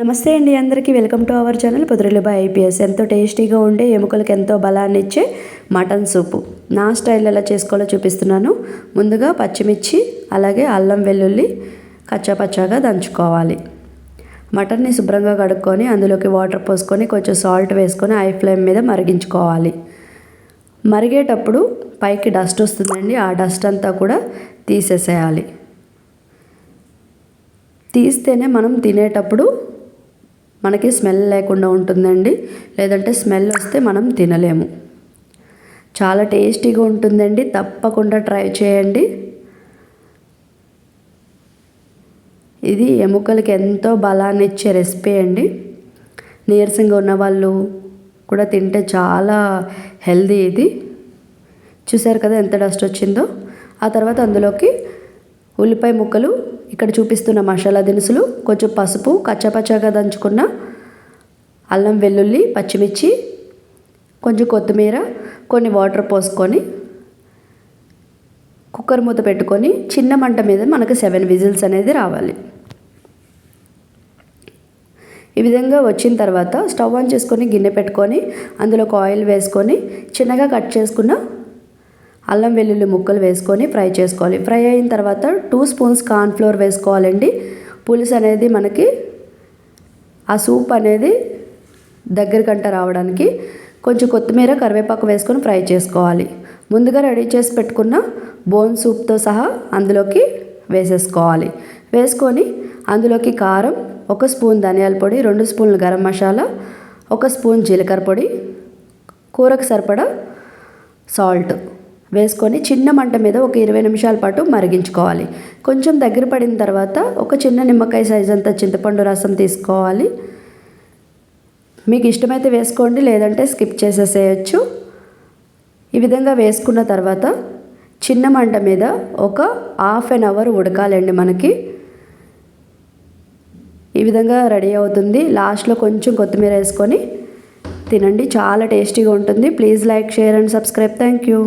నమస్తే అండి అందరికీ. Welcome to our channel by IPS. ఎంతో టేస్టీగా ఉండే ఎముకలకు ఎంతో బలాన్ని ఇచ్చే మటన్ సూపు. నా స్టైల్ ఎలా చేసుకోవాలో చూపిస్తున్నాను. ముందుగా పచ్చిమిర్చి అలాగే అల్లం వెల్లుల్లి కచ్చాపచ్చాగా దంచుకోవాలి. మటన్ని శుభ్రంగా కడుక్కొని అందులోకి వాటర్ పోసుకొని కొంచెం సాల్ట్ వేసుకొని ఐ ఫ్లేమ్ మీద మరిగించుకోవాలి. మరిగేటప్పుడు పైకి డస్ట్ వస్తుందండి. ఆ డస్ట్ అంతా కూడా తీసేసేయాలి. తీస్తేనే మనం తినేటప్పుడు మనకి స్మెల్ లేకుండా ఉంటుందండి. లేదంటే స్మెల్ వస్తే మనం తినలేము. చాలా టేస్టీగా ఉంటుందండి. తప్పకుండా ట్రై చేయండి. ఇది ఎముకలకి ఎంతో బలాన్ని ఇచ్చే రెసిపీ అండి. నీరసంగా ఉన్న వాళ్ళు కూడా తింటే చాలా హెల్దీ ఇది. చూసారు కదా ఎంత డస్ట్ వచ్చిందో. ఆ తర్వాత అందులోకి ఉల్లిపాయ ముక్కలు ఇక్కడ చూపిస్తున్న మసాలా దినుసులు కొంచెం పసుపు కచ్చపచ్చగా దంచుకున్న అల్లం వెల్లుల్లి పచ్చిమిర్చి కొంచెం కొత్తిమీర కొన్ని వాటర్ పోసుకొని కుక్కర్ మూత పెట్టుకొని చిన్న మంట మీద మనకు సెవెన్ విజిల్స్ అనేది రావాలి. ఈ విధంగా వచ్చిన తర్వాత స్టవ్ ఆన్ చేసుకొని గిన్నె పెట్టుకొని అందులో ఒక ఆయిల్ వేసుకొని చిన్నగా కట్ చేసుకున్న అల్లం వెల్లుల్లి ముక్కలు వేసుకొని ఫ్రై చేసుకోవాలి. ఫ్రై అయిన తర్వాత టూ స్పూన్స్ కార్న్ఫ్లోర్ వేసుకోవాలండి. పులుసు అనేది మనకి ఆ సూప్ అనేది దగ్గరకంట రావడానికి కొంచెం కొత్తిమీర కరివేపాకు వేసుకొని ఫ్రై చేసుకోవాలి. ముందుగా రెడీ చేసి పెట్టుకున్న బోన్ సూప్తో సహా అందులోకి వేసేసుకోవాలి. వేసుకొని అందులోకి కారం ఒక స్పూన్ ధనియాల పొడి రెండు స్పూన్లు గరం మసాలా ఒక స్పూన్ జీలకర్ర పొడి కూరకు సరిపడా సాల్ట్. వేసుకొని చిన్న మంట మీద ఒక ఇరవై నిమిషాల పాటు మరిగించుకోవాలి. కొంచెం దగ్గర పడిన తర్వాత ఒక చిన్న నిమ్మకాయ సైజ్ అంత చింతపండు రసం తీసుకోవాలి. మీకు ఇష్టమైతే వేసుకోండి లేదంటే స్కిప్ చేసేసేయచ్చు. ఈ విధంగా వేసుకున్న తర్వాత చిన్న మంట మీద ఒక హాఫ్ అన్ అవర్ ఉడకాలండి మనకి. ఈ విధంగా రెడీ అవుతుంది. లాస్ట్లో కొంచెం కొత్తిమీర వేసుకొని తినండి. చాలా టేస్టీగా ఉంటుంది. Please like share and subscribe thank you